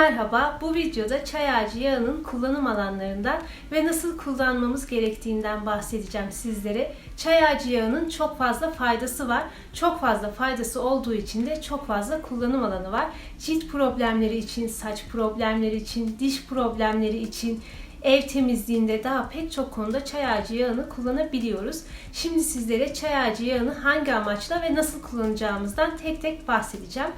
Merhaba, bu videoda çay ağacı yağının kullanım alanlarından ve nasıl kullanmamız gerektiğinden bahsedeceğim sizlere. Çay ağacı yağının çok fazla faydası var. Çok fazla faydası olduğu için de çok fazla kullanım alanı var. Cilt problemleri için, saç problemleri için, diş problemleri için, ev temizliğinde daha pek çok konuda çay ağacı yağını kullanabiliyoruz. Şimdi sizlere çay ağacı yağını hangi amaçla ve nasıl kullanacağımızdan tek tek bahsedeceğim.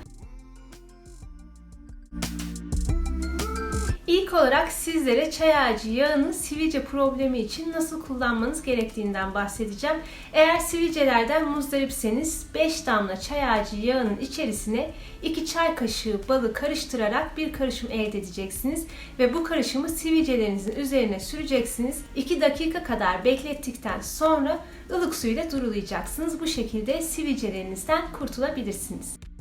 İlk olarak sizlere çay ağacı yağını sivilce problemi için nasıl kullanmanız gerektiğinden bahsedeceğim. Eğer sivilcelerden muzdaripseniz 5 damla çay ağacı yağının içerisine 2 çay kaşığı balı karıştırarak bir karışım elde edeceksiniz ve bu karışımı sivilcelerinizin üzerine süreceksiniz. 2 dakika kadar beklettikten sonra ılık suyla durulayacaksınız. Bu şekilde sivilcelerinizden kurtulabilirsiniz.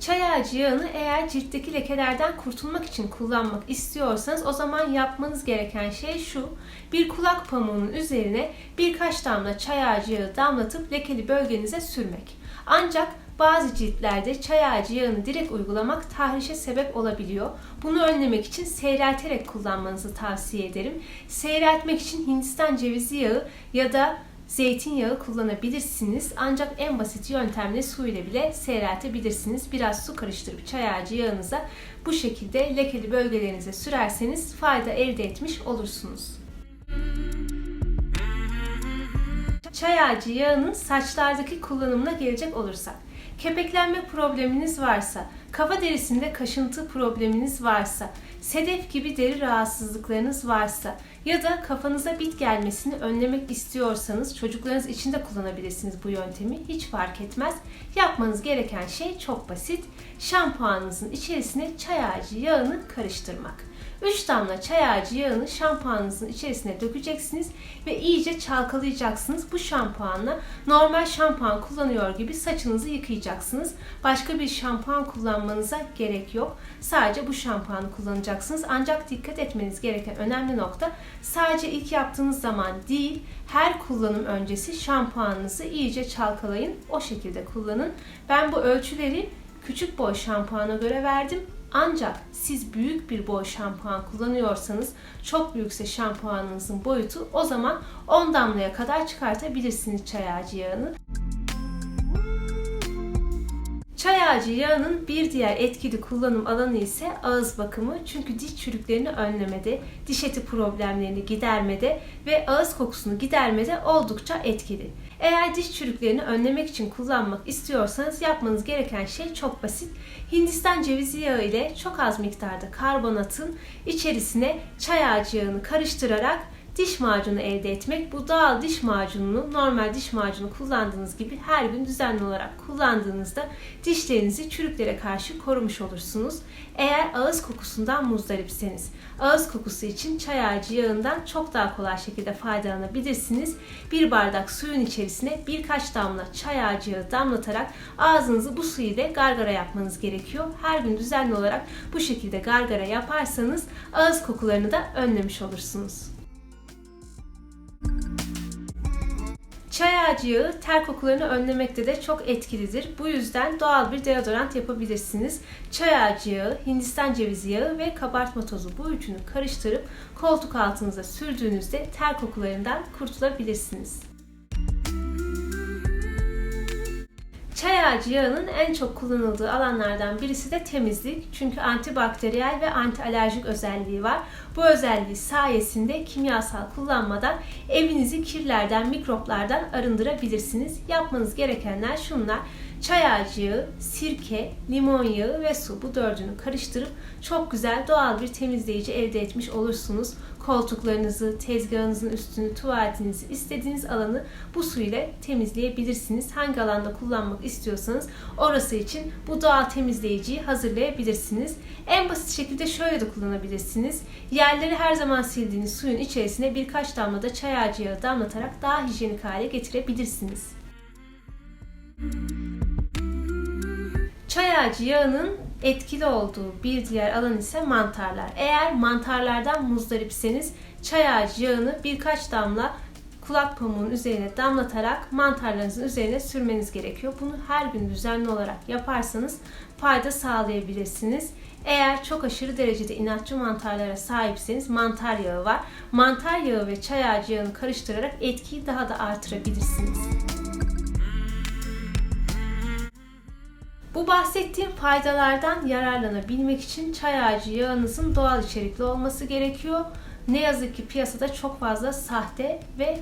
Çay ağacı yağını eğer ciltteki lekelerden kurtulmak için kullanmak istiyorsanız o zaman yapmanız gereken şey şu. Bir kulak pamuğunun üzerine birkaç damla çay ağacı yağı damlatıp lekeli bölgenize sürmek. Ancak bazı ciltlerde çay ağacı yağını direkt uygulamak tahrişe sebep olabiliyor. Bunu önlemek için seyrelterek kullanmanızı tavsiye ederim. Seyreltmek için Hindistan cevizi yağı ya da zeytinyağı kullanabilirsiniz. Ancak en basit yöntemle su ile bile seyreltebilirsiniz. Biraz su karıştırıp çay ağacı yağınıza bu şekilde lekeli bölgelerinize sürerseniz fayda elde etmiş olursunuz. Çay ağacı yağının saçlardaki kullanımına gelecek olursak. Kepeklenme probleminiz varsa, kafa derisinde kaşıntı probleminiz varsa, sedef gibi deri rahatsızlıklarınız varsa ya da kafanıza bit gelmesini önlemek istiyorsanız çocuklarınız için de kullanabilirsiniz bu yöntemi. Hiç fark etmez. Yapmanız gereken şey çok basit. Şampuanınızın içerisine çay ağacı yağını karıştırmak. 3 damla çay ağacı yağını şampuanınızın içerisine dökeceksiniz ve iyice çalkalayacaksınız. Bu şampuanla normal şampuan kullanıyor gibi saçınızı yıkayacaksınız. Başka bir şampuan kullanmanıza gerek yok. Sadece bu şampuanı kullanacaksınız. Ancak dikkat etmeniz gereken önemli nokta sadece ilk yaptığınız zaman değil, her kullanım öncesi şampuanınızı iyice çalkalayın. O şekilde kullanın. Ben bu ölçüleri küçük boy şampuana göre verdim. Ancak siz büyük bir boy şampuan kullanıyorsanız çok büyükse şampuanınızın boyutu o zaman 10 damlaya kadar çıkartabilirsiniz çay ağacı yağını. Çay ağacı yağının bir diğer etkili kullanım alanı ise ağız bakımı. Çünkü diş çürüklerini önlemede, diş eti problemlerini gidermede ve ağız kokusunu gidermede oldukça etkili. Eğer diş çürüklerini önlemek için kullanmak istiyorsanız yapmanız gereken şey çok basit. Hindistan cevizi yağı ile çok az miktarda karbonatın içerisine çay ağacı yağını karıştırarak diş macunu elde etmek. Bu doğal diş macununu normal diş macunu kullandığınız gibi her gün düzenli olarak kullandığınızda dişlerinizi çürüklere karşı korumuş olursunuz. Eğer ağız kokusundan muzdaripseniz, ağız kokusu için çay ağacı yağından çok daha kolay şekilde faydalanabilirsiniz. Bir bardak suyun içerisine birkaç damla çay ağacı yağı damlatarak ağzınızı bu su ile gargara yapmanız gerekiyor. Her gün düzenli olarak bu şekilde gargara yaparsanız ağız kokularını da önlemiş olursunuz. Çay ağacı ter kokularını önlemekte de çok etkilidir. Bu yüzden doğal bir deodorant yapabilirsiniz. Çay ağacı Hindistan cevizi yağı ve kabartma tozu bu üçünü karıştırıp koltuk altınıza sürdüğünüzde ter kokularından kurtulabilirsiniz. Çay ağacı yağının en çok kullanıldığı alanlardan birisi de temizlik. Çünkü antibakteriyel ve antialerjik özelliği var. Bu özelliği sayesinde kimyasal kullanmadan evinizi kirlerden, mikroplardan arındırabilirsiniz. Yapmanız gerekenler şunlar. Çay ağacı yağı, sirke, limon yağı ve su bu dördünü karıştırıp çok güzel doğal bir temizleyici elde etmiş olursunuz. Koltuklarınızı, tezgahınızın üstünü, tuvaletinizi, istediğiniz alanı bu su ile temizleyebilirsiniz. Hangi alanda kullanmak istiyorsanız orası için bu doğal temizleyiciyi hazırlayabilirsiniz. En basit şekilde şöyle de kullanabilirsiniz. Yerleri her zaman sildiğiniz suyun içerisine birkaç damla da çay ağacı yağı damlatarak daha hijyenik hale getirebilirsiniz. Çay ağacı yağının etkili olduğu bir diğer alan ise mantarlar. Eğer mantarlardan muzdaripseniz çay ağacı yağını birkaç damla kulak pamuğunun üzerine damlatarak mantarlarınızın üzerine sürmeniz gerekiyor. Bunu her gün düzenli olarak yaparsanız fayda sağlayabilirsiniz. Eğer çok aşırı derecede inatçı mantarlara sahipseniz mantar yağı var. Mantar yağı ve çay ağacı yağını karıştırarak etkiyi daha da artırabilirsiniz. Bu bahsettiğim faydalardan yararlanabilmek için çay ağacı yağınızın doğal içerikli olması gerekiyor. Ne yazık ki piyasada çok fazla sahte ve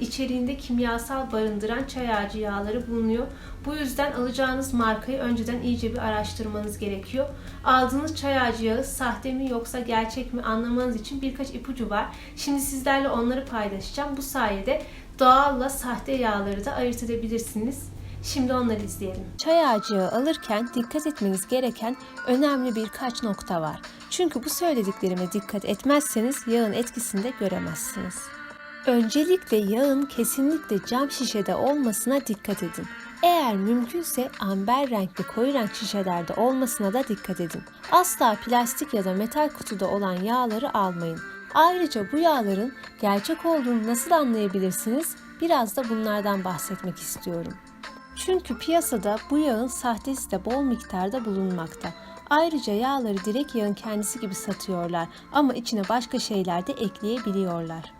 içeriğinde kimyasal barındıran çay ağacı yağları bulunuyor. Bu yüzden alacağınız markayı önceden iyice bir araştırmanız gerekiyor. Aldığınız çay ağacı yağı sahte mi yoksa gerçek mi anlamanız için birkaç ipucu var. Şimdi sizlerle onları paylaşacağım. Bu sayede doğalla sahte yağları da ayırt edebilirsiniz. Şimdi onları izleyelim. Çay ağacı yağı alırken dikkat etmeniz gereken önemli birkaç nokta var. Çünkü bu söylediklerime dikkat etmezseniz yağın etkisini de göremezsiniz. Öncelikle yağın kesinlikle cam şişede olmasına dikkat edin. Eğer mümkünse amber renkli koyu renk şişelerde olmasına da dikkat edin. Asla plastik ya da metal kutuda olan yağları almayın. Ayrıca bu yağların gerçek olduğunu nasıl anlayabilirsiniz? Biraz da bunlardan bahsetmek istiyorum. Çünkü piyasada bu yağın sahtesi de bol miktarda bulunmakta. Ayrıca yağları direkt yağın kendisi gibi satıyorlar ama içine başka şeyler de ekleyebiliyorlar.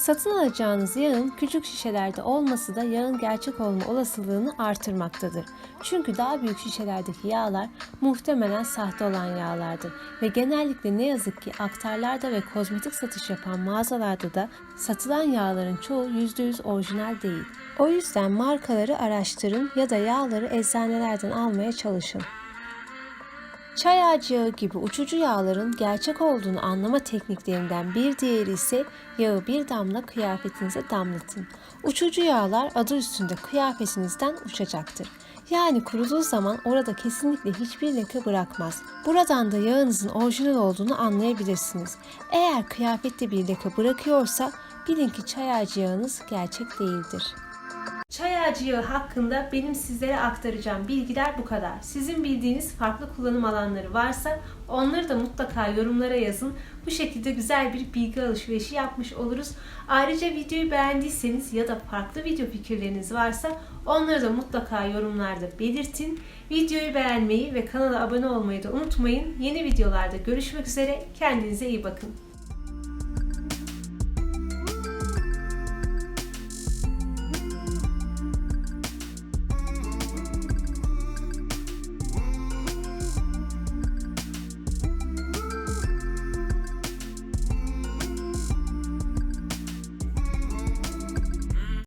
Satın alacağınız yağın küçük şişelerde olması da yağın gerçek olma olasılığını artırmaktadır. Çünkü daha büyük şişelerdeki yağlar muhtemelen sahte olan yağlardır ve genellikle ne yazık ki aktarlarda ve kozmetik satış yapan mağazalarda da satılan yağların çoğu %100 orijinal değil. O yüzden markaları araştırın ya da yağları eczanelerden almaya çalışın. Çay ağacı gibi uçucu yağların gerçek olduğunu anlama tekniklerinden bir diğeri ise yağı bir damla kıyafetinize damlatın. Uçucu yağlar adı üstünde kıyafetinizden uçacaktır. Yani kuruduğu zaman orada kesinlikle hiçbir leke bırakmaz. Buradan da yağınızın orijinal olduğunu anlayabilirsiniz. Eğer kıyafette bir leke bırakıyorsa bilin ki çay ağacı yağınız gerçek değildir. Çay ağacı hakkında benim sizlere aktaracağım bilgiler bu kadar. Sizin bildiğiniz farklı kullanım alanları varsa onları da mutlaka yorumlara yazın. Bu şekilde güzel bir bilgi alışverişi yapmış oluruz. Ayrıca videoyu beğendiyseniz ya da farklı video fikirleriniz varsa onları da mutlaka yorumlarda belirtin. Videoyu beğenmeyi ve kanala abone olmayı da unutmayın. Yeni videolarda görüşmek üzere. Kendinize iyi bakın.